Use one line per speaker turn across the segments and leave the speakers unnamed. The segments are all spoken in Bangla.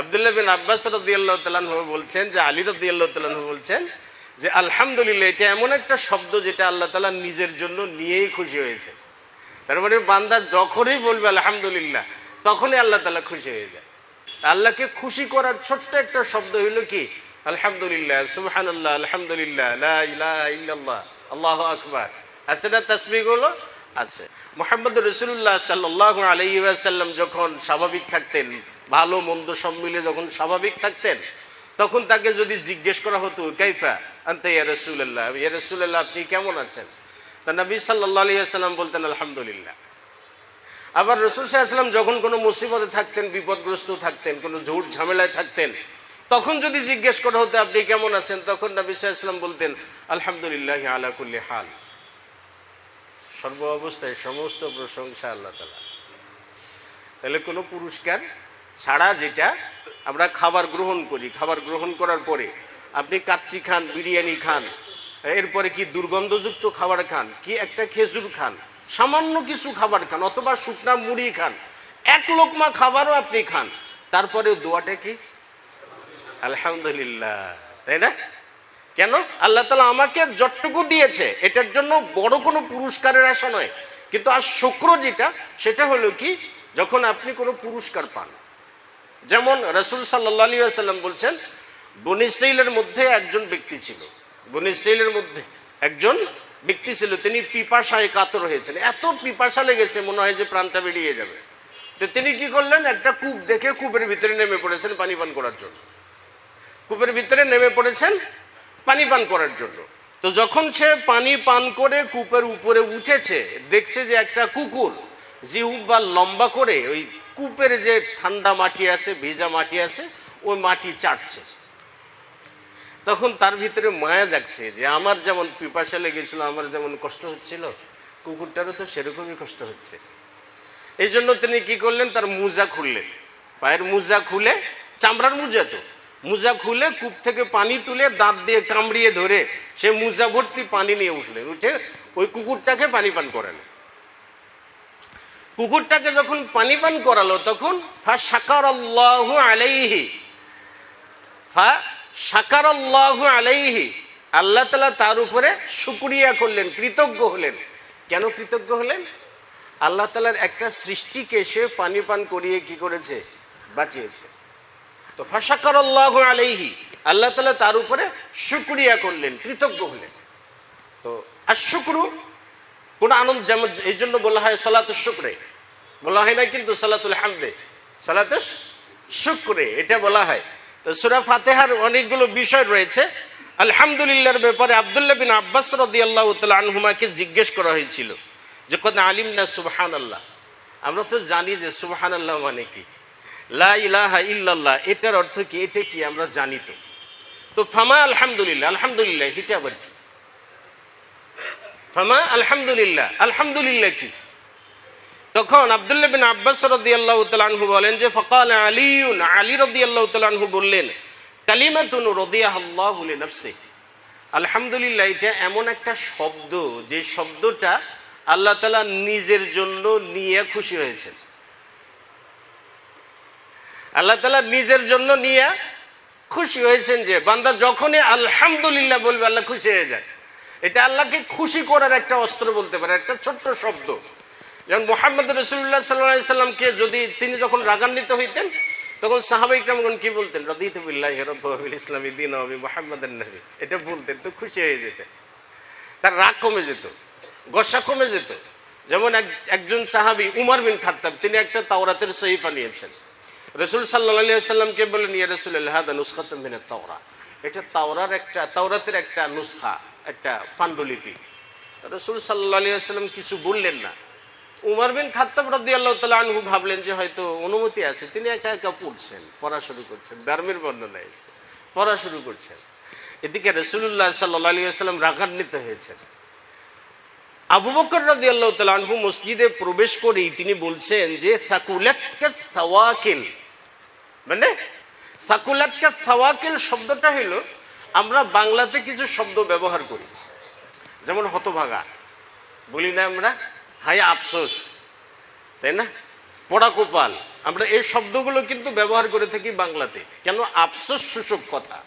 আবদুল্লাহ বিন আব্বাস রদিয়াল্লাহ তালাহ বলছেন, যে আলী রদিয়াল্লাহ বলছেন যে, আলহামদুলিল্লাহ, এটা এমন একটা শব্দ যেটা আল্লাহ তালা নিজের জন্য নিয়েই খুশি হয়েছে। তার মানে বান্দা যখনই বলবে আলহামদুলিল্লাহ, তখনই আল্লাহ তালা খুশি হয়ে যায়। আল্লাহকে খুশি করার ছোট্ট একটা শব্দ হইল কি? আলহামদুলিল্লাহ, সুবহানাল্লাহ, আলহামদুলিল্লাহ, লা ইলাহা ইল্লাল্লাহ, আল্লাহু আকবার। আছে না তাসবিহগুলো আছে মোহাম্মদ রসুল্লাহ সাল্লাহ আলাইসাল্লাম যখন স্বাভাবিক থাকতেন ভালো মন্দ সব মিলে যখন স্বাভাবিক থাকতেন, তখন তাকে যদি জিজ্ঞেস করা হতো, কাইফা আন্তে ইয়া রসুল্লাহ ইয়া রসুল্লাহ আপনি কেমন আছেন? তা নবী সাল্লাহ আলিয়াল্লাম বলতেন, আলহামদুলিল্লাহ। আবার রসুল সাল্লাম যখন কোনো মুসিবতে থাকতেন, বিপদগ্রস্ত থাকতেন, কোনো ঝুট ঝামেলায় থাকতেন, তখন যদি জিজ্ঞেস করা হতো, আপনি কেমন আছেন? তখন নবী সাল্লাম বলতেন, আলহামদুলিল্লাহ আলা কুল্লি হাল। সর্ব অবস্থায় সমস্ত প্রশংসা আল্লাহ তালা তাহলে কোনো পুরস্কার ছাড়া যেটা আমরা খাবার গ্রহণ করি, খাবার গ্রহণ করার পরে আপনি কাচ্চি খান, বিরিয়ানি খান, এরপরে কি দুর্গন্ধযুক্ত খাবার খান, কি একটা খেজুর খান, সামান্য কিছু খাবার খান, অথবা শুকনা মুড়ি খান, এক লোকমা খাবারও আপনি খান তারপরে দোয়াটা কি? আলহামদুলিল্লাহ, তাই না? কেন? আল্লাহ তালা আমাকে যতটুকু দিয়েছে, এটার জন্য বড় কোনো পুরস্কারের আশা নয়, কিন্তু আর শুক্র যেটা, সেটা হলো কি, যখন আপনি কোনো পুরস্কার পান যেমন রসুল সাল্লাহ আলী আসাল্লাম বলছেন, বন ইসরাইলের মধ্যে একজন ব্যক্তি ছিল। বন ইসরাইলের মধ্যে একজন ব্যক্তি ছিল, তিনি পিপাসায় কাতর হয়েছেন। এত পিপাসা লেগেছে, মনে হয় যে প্রাণটা বেরিয়ে যাবে। তো তিনি কি করলেন, একটা কূপ দেখে কূপের ভিতরে নেমে পড়েছেন পানি পান করার জন্য। কূপের ভিতরে নেমে পড়েছেন পানি পান করার জন্য। তো যখন সে পানি পান করে কূপের উপরে উঠেছে, দেখছে যে একটা কুকুর জিহু বা লম্বা করে ওই কূপের যে ঠান্ডা মাটি আছে, ভেজা মাটি আছে, ওই মাটি চাটছে। তখন তার ভিতরে মায়া যাচ্ছে যে আমার যেমন পিপাসা লেগেছিল আমার যেমন কষ্ট হচ্ছিল, কুকুরটারও তো সেরকমই কষ্ট হচ্ছে। এই জন্য তিনি কি করলেন, তার মোজা খুললেন। পায়ের মোজা খুলে, চামড়ার মোজা তো, মোজা খুলে কূপ থেকে পানি তুলে দাঁত দিয়ে কামড়িয়ে ধরে সে মোজা ভর্তি পানি নিয়ে উঠলেন। উঠে ওই কুকুরটাকে পানি পান করালেন। কুকুরটাকে যখন পানি পান করালো, তখন ফা সাকার আল্লাহ আলাইহি, ফা সাকার আলাইহি, আল্লাহ তালা তার উপরে শুক্রিয়া করলেন, কৃতজ্ঞ হলেন। কেন কৃতজ্ঞ হলেন? আল্লাহ তালার একটা সৃষ্টিকে সে পানি পান করিয়ে কি করেছে? বাঁচিয়েছে। তো ফাঁসাকার আলাইহি, আল্লাহ তালা তার উপরে শুক্রিয়া করলেন, কৃতজ্ঞ হলেন। তো আর শুক্রু কোন আনন্দ যেমন, এই জন্য বলা হয় সালাত শুক্রে বলা হয় না কিন্তু সালাতুল হামদে। সালাত শুক্রে, এটা বলা হয়। তো সুরা ফাতেহার অনেকগুলো বিষয় রয়েছে। আলহামদুলিল্লাহর ব্যাপারে আবদুল্লাহ বিন আব্বাস রদি আল্লাহ আনহুমাকে জিজ্ঞেস করা হয়েছিল যে কত আলিম না সুবহান আল্লাহ আমরা তো জানি যে সুবহান আল্লাহ মানে কি। লা ইলাহা ইল্লাল্লাহ। এটার অর্থ কি? এটা কি আমরা জানি তো। তো ফামা আলহামদুলিল্লাহ আলহামদুলিল্লাহ এটা আবার কি ফামা আলহামদুলিল্লাহ আলহামদুলিল্লাহ কি? তখন আবদুল্লাহ বিন আব্বাস রদি আল্লাহ তালহু বলেন যে, ফকাল আলিউন আলী রদি আল্লাহ তালহু বললেন, কালিমাতুন রদিয়াহ আল্লাহ নফসে আলহামদুলিল্লাহ, এটা এমন একটা শব্দ, যে শব্দটা আল্লাহ তালা নিজের জন্য নিয়ে খুশি হয়েছেন। আল্লাহ তালা নিজের জন্য নিয়ে খুশি হয়েছেন যে, বান্দা যখনই আলহামদুলিল্লাহ বলবে, আল্লাহ খুশি হয়ে যায়। এটা আল্লাহকে খুশি করার একটা অস্ত্র বলতে পারে, একটা ছোট্ট শব্দ। যেমন মোহাম্মদ রসুল্লাহ সাল্লাহ সাল্লামকে যদি তিনি যখন রাগান্বিত হইতেন, তখন সাহাবা ইকরামগণ কি বলতেন? রদিতুবিল্লাহ রব্বাবিল ইসলামী দিন আমি মোহাম্মদ নবী। এটা বলতেন তো খুশি হয়ে যেতেন। তার রাগ কমে যেত, গসা কমে যেত। যেমন এক, একজন সাহাবি উমর বিন খাত্তাব, তিনি একটা তাওরাতের সহিফা নিয়েছেন। রসুল সাল্লাহ সাল্লামকে বলেন, ইয়া রসুল হাদা নুসখাতম বিনের তাওরা। এটা তাওরার একটা, তাওরাতের একটা নুসখা, একটা পাণ্ডুলিপি। রসুল সাল্লাহ সাল্লাম কিছু বললেন না। উমর বিন খাত্তাব রদি আল্লাহ তালা আনহু ভাবলেন যে হয়তো অনুমতি আছে। তিনি একা একা পড়ছেন, পড়া শুরু করছেন, ধর্মের বর্ণনা এসে পড়া শুরু করছেন। এদিকে রসুল্লাহ সাল্লাহ আলী সাল্লাম রাগান্বিত হয়েছেন। আবু বকর রাজি আল্লাহ তালহু মসজিদে প্রবেশ করেই তিনি বলছেন যে মানে সাকুলাতকে সাওয়াকিল শব্দটা হইল, আমরা বাংলাতে কিছু শব্দ ব্যবহার করি। যেমন হতভাগা, বলি না আমরা হাই আফসোস, তাই না? পড়া কোপাল। আমরা এই শব্দগুলো কিন্তু ব্যবহার করে থাকি বাংলাতে। কেন? আফসোস সূচক কথা।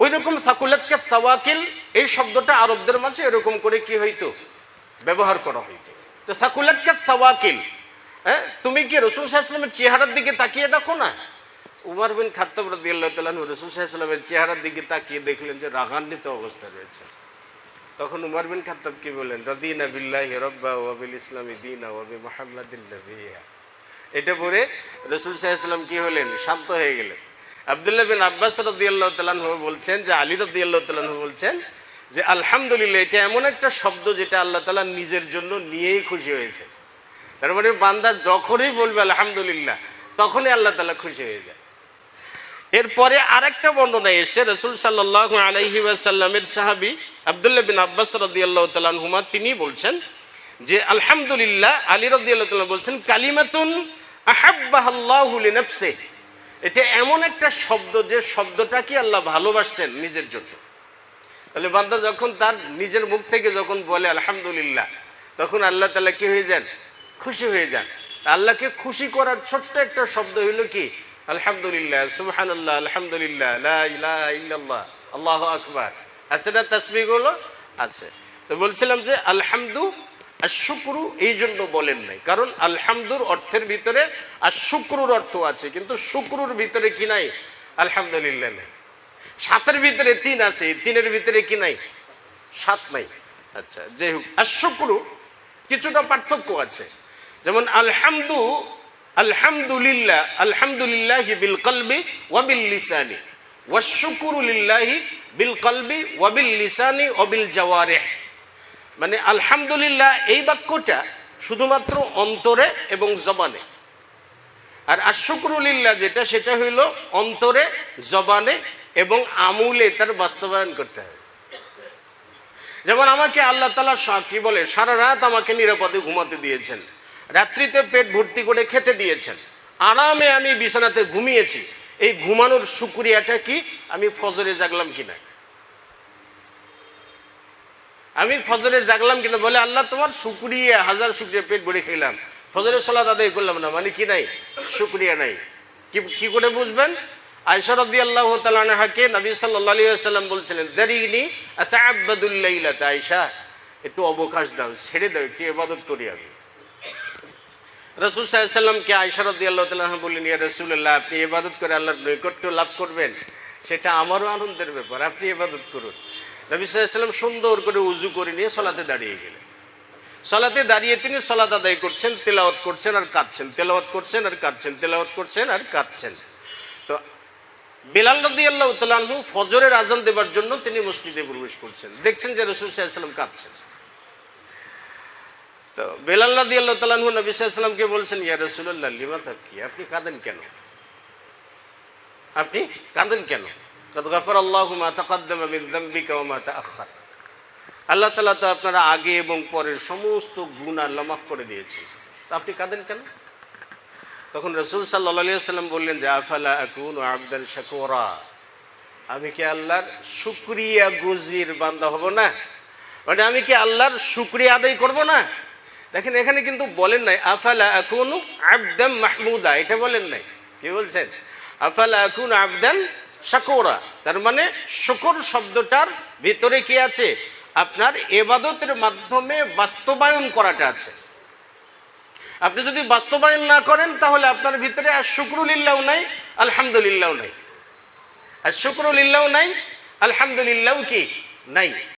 ওই রকম সাকুলাতকে সাওয়াকিল, এই শব্দটা আরবদের মাঝে এরকম করে কি হইতো? ব্যবহার করা হইতো। তো সাকুলাতকে সাওয়াকিল হ্যাঁ? তুমি কি রসুল সাহা চেহারার দিকে তাকিয়ে দেখো না? উমার বিন খাত্তাব রাদিয়াল্লাহু তাআলা রসুল সাল্লামের চেহারার দিকে তাকিয়ে দেখলেন যে রাগান্বিত অবস্থা রয়েছে। তখন উমার বিন কি বললেন রদিনা বিল্লাহি রব্বা ওয়াবিল ইসলামী দিনা ওয়াবি মুহাম্মাদিন নবিয়া। এটা পরে রসুল সাল্লাম কি হলেন? শান্ত হয়ে গেলেন। আবদুল্লাহ বিন আব্বাস রদিয়াল্লাহ তালাহ বলছেন, যে আলী রদিয়াল্লাহ বলছেন, যে আলহামদুলিল্লাহ, এটা এমন একটা শব্দ যেটা আল্লাহ তালা নিজের জন্য নিয়েই খুশি হয়েছে তার মানে বান্দা যখনই বলবে আলহামদুলিল্লাহ, তখনই আল্লাহ তালা খুশি হয়ে যায়। এরপরে আরেকটা বর্ণনা এসে রসুল সাল্লাহ আলহি ওয়াসাল্লামের সাহাবি আবদুল্লাহ বিন আব্বাস রদিয়াল্লাহ তালহুমা তিনি বলছেন যে, আলহামদুলিল্লাহ, আলী রদিয়াল্লাহ তাল্লাহ বলছেন, কালিমাতুন আহাব্বাহ নফসে এটা এমন একটা শব্দ যে শব্দটা কি আল্লাহ ভালোবাসছেন নিজের জন্য। তাহলে বান্দা যখন তার নিজের মুখ থেকে যখন বলে, আলহামদুলিল্লাহ, তখন আল্লাহ তালা কি হয়ে যান? খুশি হয়ে যান। আল্লাহকে খুশি করার ছোট্ট একটা শব্দ হইল কি? আলহামদুলিল্লাহ আল্লাহ আলহামদুলিল্লাহ আল্লাহ আকবার আছে না তসবিহগুলো আছে। তো বলছিলাম যে আলহামদু আর শুক্রু এই জন্য বলেন নাই। কারণ আলহামদুর অর্থের ভিতরে আর শুক্রুর অর্থ আছে, কিন্তু শুক্রুর ভিতরে কি নাই? আলহামদুলিল্লাহ নাই। সাতের ভিতরে তিন আছে তিনের ভিতরে কি নাই? সাত নাই। আচ্ছা যে হোক আর শুক্রু কিছুটা পার্থক্য আছে। যেমন আলহামদু, আলহামদুলিল্লাহ আলহামদুলিল্লাহ বিল কলবি ওয়াবিল লিসানি। ওয়াশুকুরু লিল্লাহি বিল কলবি ওয়াবিল লিসানি ওয়াবিল জাওয়ারেহ। মানে আলহামদুলিল্লাহ, এই বাক্যটা শুধুমাত্র অন্তরে এবং জবানে। আর আশুকরুলিল্লাহ যেটা, সেটা হইল অন্তরে, জবানে এবং আমুলে তার বাস্তবায়ন করতে হবে। যেমন আমাকে আল্লাহ তালা কি বলে, সারা রাত আমাকে নিরাপদে ঘুমাতে দিয়েছেন। রাত্রিতে পেট ভর্তি করে খেতে দিয়েছেন। আরামে আমি বিছানাতে ঘুমিয়েছি। এই ঘুমানোর সুক্রিয়াটা কি? আমি ফজরে জাগলাম কিনা? আমি ফজরে জাগলাম কিনা বলে আল্লাহ তোমার শুক্রিয়া, হাজার শুক্রিয়া পেট ভরে খেলাম। ফজরের সলাত আদায় করলাম না মানে কি নাই? শুক্রিয়া নাই। কি কি করে বুঝবেন? আয়সরদি আল্লাহ তালাহাকে নবী সাল্লাহ সাল্লাম বলছিলেন, দারিনি আতাবাদুল্লাইলা আয়সা একটু অবকাশ দাও, ছেড়ে দাও, একটু ইবাদত করি আমি রসুল সাহেবকে আয়সরদি আল্লাহ তালাহ বললেন, ইয়া রসুল্লাহ আপনি ইবাদত করে আল্লাহর নৈকট্য লাভ করবেন। সেটা আমারও আনন্দের ব্যাপার, আপনি ইবাদত করুন। নবী সাল্লাম সুন্দর করে উজু করে নিয়ে সলাতে দাঁড়িয়ে গেলেন। সলাতে দাঁড়িয়ে তিনি সলাত আদায় করছেন, তেলাওয়াত করছেন আর কাঁদছেন, তেলাওয়াত করছেন আর কাঁদছেন, তেলাওয়াত করছেন আর কাঁদছেন। তো বেলাল রদি আল্লাহ তালু ফজরের আজান দেবার জন্য তিনি মসজিদে প্রবেশ করছেন। দেখছেন যে রসুল সাল্লাম কাঁদছেন। তো বেলাল রদি আল্লাহ তালু নবী সাল্লামকে বলছেন, ইয়া রসুল্লাহ লিমা থাকি আপনি কাঁদেন কেন? আপনি কাঁদেন কেন? কদ গাফর আল্লাহ মা তাকাদ্দামা মিন যামবিকা ওয়া মা তাআখার আল্লাহ তালা তো আপনারা আগে এবং পরের সমস্ত গুণ আল্লাহ মাফ করে দিয়েছেন। তো আপনি কাঁদেন কেন? তখন রসুল সাল্লা সাল্লাম বললেন যে, আফালা আকুন ও আবদান শাকুরা? আমি কি আল্লাহর শুক্রিয়া গুজির বান্দা হব না? মানে আমি কি আল্লাহর শুক্রিয়া আদায় করব না? দেখেন, এখানে কিন্তু বলেন নাই, আফালা আকুন আবদাম মাহমুদা, এটা বলেন নাই। কি বলছেন? আফালা আকুন আবদান শাকুরা, তার মানে শুকর শব্দটার ভিতরে কি আছে? আপনার এবাদতের মাধ্যমে বাস্তবায়ন করাটা আছে। আপনি যদি বাস্তবায়ন না করেন, তাহলে আপনার ভিতরে আর শুক্রুলিল্লাও নাই আলহামদুলিল্লাহ নাই। আর শুক্রুলিল্লাহ নাই আলহামদুলিল্লাহ কি? নাই।